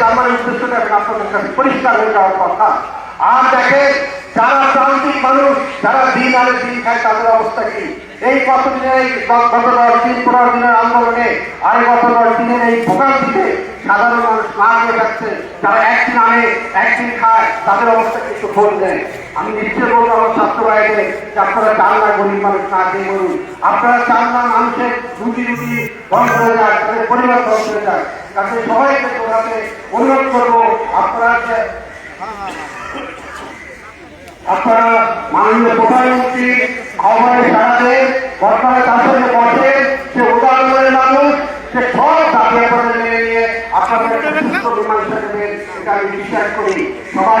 তার মানে পরিষ্কার হয়ে যাওয়ার কথা। আর দেখে যারা প্রান্তিক মানুষ, যারা দিন আনে দিন খায়, তাদের অবস্থা কি? এই কতদিনের এই গত দিনের আন্দোলনে, আর গত দিনের এই ভোগান্তিতে সাধারণ মানুষ যাচ্ছে যারা একদিন আনে, একদিন খায়, তাদের অবস্থা দেন আমি নিশ্চয় বলব আমার যে আপনারা চান না গরিব মানুষ না মরুন। আপনারা চান না মানুষের রুটি রুটি বন্ধ হয়ে যায়, তাদের পরিবার হয়ে যায়। কাজে সবাইকে তোমরাকে অনুরোধ করব, আপনারা আপনারা মাননীয় প্রধানমন্ত্রী সারা দেন বর্তমানে তার সঙ্গে বসে সে উদাহরণের মানুষ সে সব দাবি আপনাদের মেনে নিয়ে আপনাদের একটা সুস্থ মীমাংসা দেবেন এটা আমি বিশ্বাস করি সবাই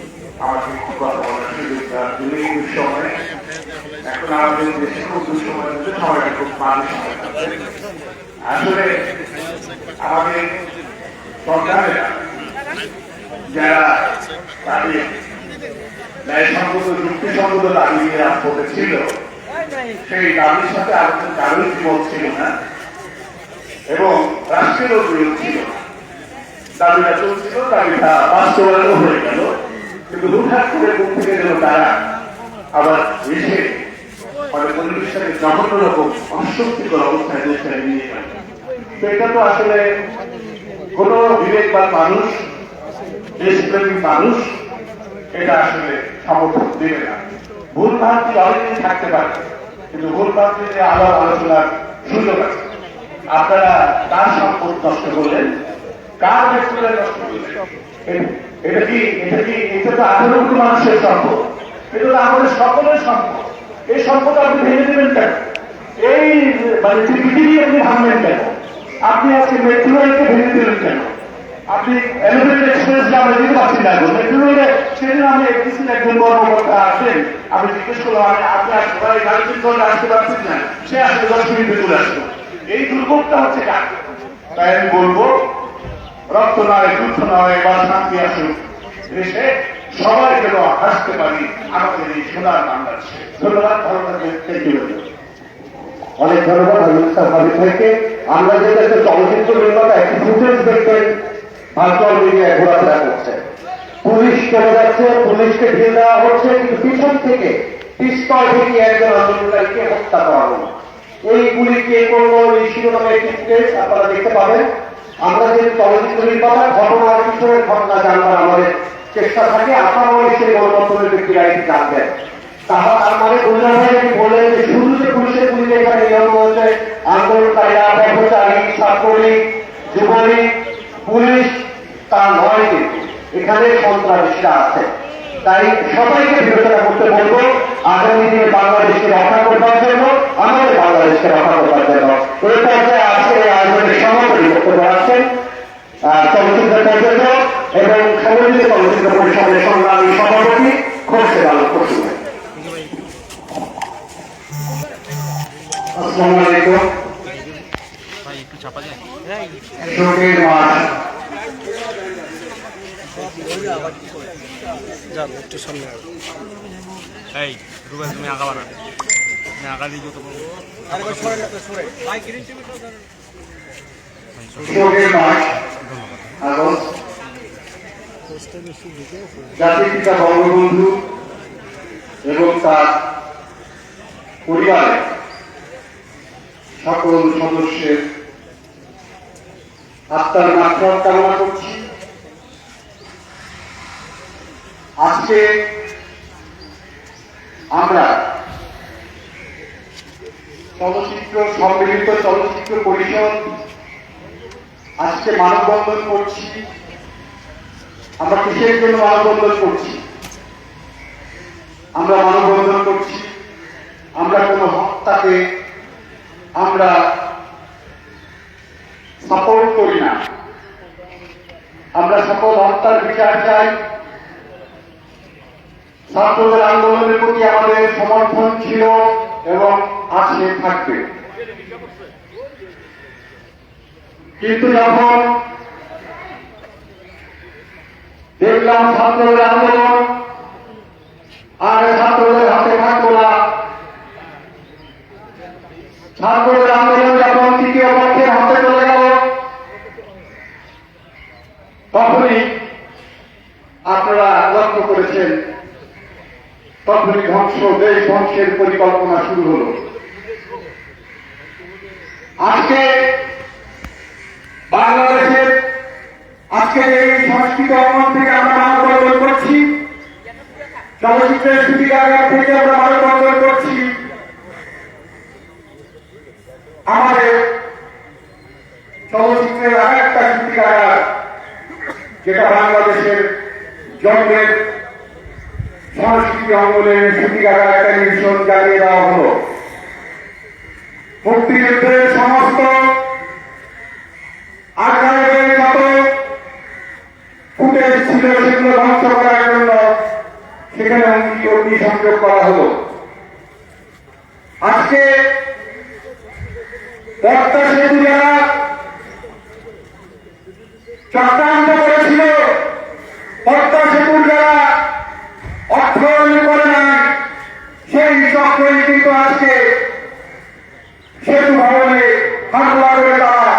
আমাকে একটু কথা বলার সুযোগ দেওয়ার জন্য এই এখন আমাদের দেশে খুব দুঃসময় সময়টা খুব মানুষ আসলে আমাদের সরকারেরা যারা তাদের ন্যায়সঙ্গত, যুক্তিসঙ্গত দাবি নিয়ে রাজপথে ছিল সেই দাবির সাথে আমাদের কারোর জীবন ছিল না এবং রাষ্ট্রেরও বিরোধ ছিল দাবিটা চলছিল, দাবিটা বাস্তবায়ন হয়ে গেল। কিন্তু হুটহাট করে মুখ থেকে গেল তারা আবার এসে মানে পরিবেশটাকে জঘন্য রকম অস্বস্তিকর অবস্থায় দেশটাকে নিয়ে গেল তো এটা তো আসলে কোন বিবেকবান মানুষ, দেশপ্রেমী মানুষ এটা আসলে সমর্থন দেবে না। ভুল ভ্রান্তি অনেকদিন থাকতে পারে, কিন্তু ভুল ভ্রান্তি নিয়ে আলাপ আলোচনার সুযোগ আছে। আপনারা তার সম্পদ নষ্ট করলেন? কার ব্যক্তিরা নষ্ট এটা কি এটা কি এটা তো আঠারো মানুষের সম্পদ। এটা তো আমাদের সকলের সম্পদ। এই সম্পদ আপনি ভেঙে দেবেন কেন? এই মানে পৃথিবী আপনি ভাঙবেন কেন? আপনি আজকে মেট্রো ভেঙে দিলেন কেন? আপনি এলিভেটেড এক্সপ্রেস আমরা দিতে পারছি না। এখন সেদিন আমি এসেছি একজন কর্মকর্তা আসেন। আমি জিজ্ঞেস করলাম আমি আপনার সবাই গাড়ি করে আসতে পারছেন না। সে আসলে দশ মিনিটে চলে আসলো। এই দুর্ভোগটা হচ্ছে কার? তাই আমি বলব রক্ত নয় যুদ্ধ নয়, বা শান্তি আসুক দেশে সবাই যেন হাসতে পারি, আমাদের এই সোনার বাংলাদেশে। ধন্যবাদ, ভালো অনেক ধন্যবাদ ভাইকে আমরা যেটা একটা চলচ্চিত্র নির্মাতা একটি ফুটেজ দেখবেন ভার্চুয়াল মিডিয়ায় ঘোরাফেরা করছে। পুলিশ চলে যাচ্ছে, পুলিশকে ঢিল দেওয়া হচ্ছে, কিন্তু পিছন থেকে পিস্তল থেকে একজন আন্দোলনকারীকে হত্যা করা হলো। এই গুলি কে করল, এই শিরোনামে একটি ফুটেজ আপনারা দেখতে পাবেন। আমরা যে চলচ্চিত্র নির্মাতা ঘটনার পিছনের ঘটনা জানবার আমাদের চেষ্টা থাকে, আপনারাও সেই গণমাধ্যমের ব্যক্তিরা এটি জানবেন। তার মানে এখানে আছে। তাই সবাইকে করতে আগামী বাংলাদেশকে রক্ষা করবার জন্য, আমাদের বাংলাদেশকে রক্ষা করবার জন্য। এই পর্যায়ে আজকে এই আয়োজনের সমাপনী বক্তব্য রাখছেন চলচ্চিত্র পর্যটক এবং সংগঠিত চলচ্চিত্র পরিষদের সংগ্রামী সভাপতি খোরশেদ আলম খসরু আসসালামু আলাইকুম। ভাই একটু চাপা যায় শোকের এই রুবেল তুমি যত শোকের মাস আগস্ট জাতির পিতা বঙ্গবন্ধু এবং তার পরিবারের সকল সদস্যের আত্মার মাত্রা কামনা করছি। আজকে আমরা চলচ্চিত্র সম্মিলিত চলচ্চিত্র পরিষদ আজকে মানববন্ধন করছি। আমরা কিসের জন্য মানববন্ধন করছি? আমরা মানববন্ধন করছি। আমরা কোনো হত্যাকে আমরা সাপোর্ট করি না। আমরা সকল হত্যার বিচার চাই। ছাত্রদের আন্দোলনের প্রতি আমাদের সমর্থন ছিল এবং আছে, থাকবে। কিন্তু যখন দেখলাম ছাত্রদের আন্দোলন, আর ছাত্রদের হাতে থাকব না। ছাত্রদের আন্দোলন যখন তৃতীয় পক্ষের হাতে চলে গেল, তখনই আপনারা লক্ষ্য করেছেন, তখনই ধ্বংস, দেশ ধ্বংসের পরিকল্পনা শুরু হলো। আজকে বাংলাদেশের আজকে এই সংস্কৃত অঙ্গন থেকে আমরা মানববন্ধন করছি। চলচ্চিত্রের থেকে আমরা করছি। আমাদের চলচ্চিত্রের আর একটা যেটা বাংলাদেশের জন্মের সংস্কৃতি অঙ্গনের সুবিধাগার টেলিভিশন জ্বালিয়ে দেওয়া হলো। মুক্তিযুদ্ধের সমস্ত আগ্রাহের যত ফুটেজ ছিল সেগুলো ধ্বংস করার জন্য সেখানে অগ্নি সংযোগ করা হলো। আজকে পদ্মা সেতু যারা চক্রান্ত করেছিল পদ্মা সেতুর যারা অর্থায়ন করে নাই, সেই চক্রই কিন্তু আজকে সেতু ভবনে হামলা করে তারা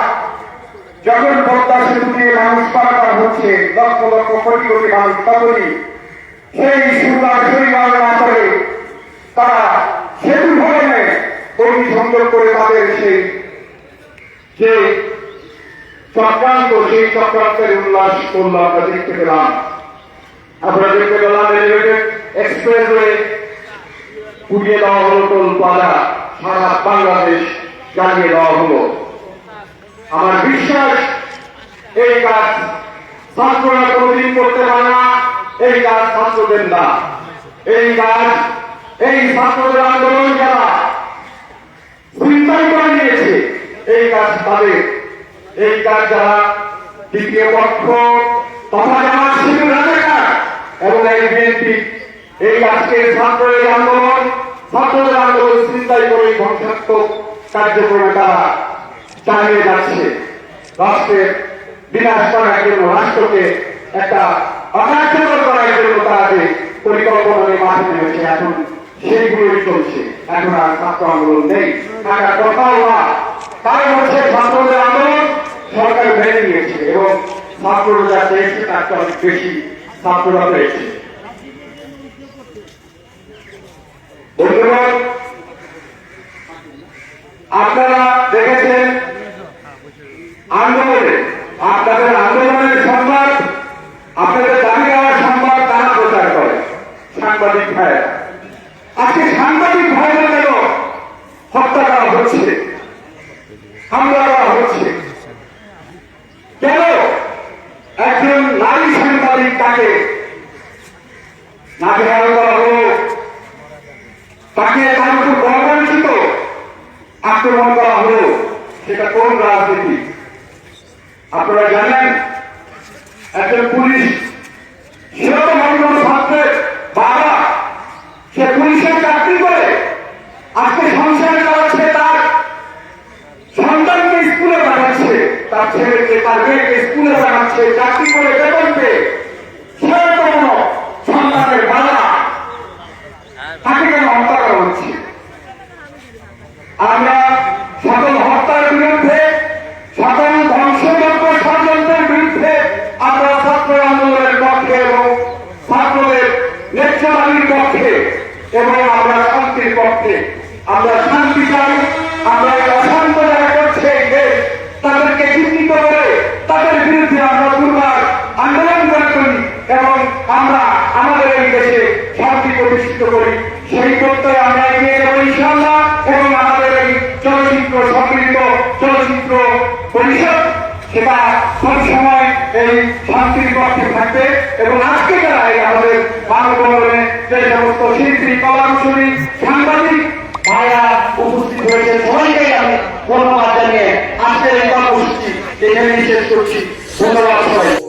যখন পদ্মা সেতু দিয়ে মানুষ পারাপার হচ্ছে লক্ষ লক্ষ কোটি কোটি মানুষ তখনই সেই সুন্দর পরিবার না করে তারা সেতু ভবনে অগ্নি সংযোগ করে তাদের সেই যে চক্রান্ত, সেই চক্রান্তের উল্লাস করল আমরা দেখতে পেলাম। আপনারা দেখতে পেলাম এলিভেটেড এক্সপ্রেসওয়ে পুড়িয়ে দেওয়া হলো টোল পালা সারা বাংলাদেশ জ্বালিয়ে দেওয়া হলো। আমার বিশ্বাস, এই কাজ ছাত্ররা কোনদিন করতে পারে না। এই কাজ ছাত্রদের না। এই কাজ, এই ছাত্রদের আন্দোলন যারা চিন্তাই করে নিয়েছে, এই কাজ তাদের। এই কাজ যারা দ্বিতীয় পক্ষ তথা জামাত শিবির রাজাকার এবং এই বিএনপি, এই আজকের ছাত্রের আন্দোলন ছাত্রদের আন্দোলন চিন্তাই করে ধ্বংসাত্মক কার্যক্রমে তারা চালিয়ে যাচ্ছে। রাষ্ট্রের বিনাশ করার জন্য, রাষ্ট্রকে একটা অকার্যকর করার জন্য তারা যে পরিকল্পনা নিয়ে মাঠে নেমেছে। এখন সেইগুলোই চলছে। এখন আর ছাত্র আন্দোলন নেই। টাকার কথাও না তাই হচ্ছে ছাত্রদের আন্দোলন সরকার মেনে নিয়েছে এবং ছাত্ররা যা পেয়েছে তার চেয়ে অনেক বেশি ছাত্ররা পেয়েছে। আপনারা আপনাদের আন্দোলনের সংবাদ, আপনাদের দাবি দেওয়ার সংবাদ তারা প্রচার করে। সাংবাদিক ভাইয়েরা। আজকে সাংবাদিক ভাইরা কেন হত্যা করা হচ্ছে? হামলা করা হচ্ছে? কেন একজন নারী সাংবাদিক তাকে নাজেহাল করা তাকে তার উপর বর্বরিচিত আক্রমণ করা হলো? সেটা কোন রাজনীতি? আপনারা জানেন, একজন পুলিশ সেও মন্ডল ছাত্রের বাবা, সে পুলিশের চাকরি করে, আজকে সংসার চালাচ্ছে তার সন্তানকে স্কুলে পাঠাচ্ছে, তার ছেলেকে, তার মেয়েকে স্কুলে পাঠাচ্ছে, চাকরি করে, বেতন পেয়ে সে তো কোনো সন্তানের বাবা তাকে কেন হত্যা করা হচ্ছে আমরা সকল হত্যার বিরুদ্ধে সকল ধ্বংসযজ্ঞ ষড়যন্ত্রের বিরুদ্ধে আমরা ছাত্র আন্দোলনের পক্ষে এবং ছাত্রদের নেত্রবাদীর পক্ষে এবং আমরা শান্তির পক্ষে আমরা শান্তি চাই আমরা এই অশান্ত যারা করছে এই দেশ তাদেরকে চিহ্নিত করে তাদের বিরুদ্ধে আমরা দুর্বার আন্দোলন করে করি এবং আমরা আমাদের এই দেশে শান্তি প্রতিষ্ঠিত করি। সেই প্রত্যয়ে আমরা এগিয়ে যাব ইনশাল্লাহ এবং আমাদের এই চলচ্চিত্র, সম্মিলিত চলচ্চিত্র পরিষদ, সেটা সবসময় এই শান্তির পক্ষে থাকবে এবং আজকে যারা এই আমাদের মানববন্ধনে যে সমস্ত শিল্পী, কলাকুশলী, সাংবাদিক ভাইরা উপস্থিত হয়েছে, সবাইকে আমি ধন্যবাদ জানিয়ে আজকের এই কর্মসূচি এখানেই শেষ করছি। ধন্যবাদ সবাই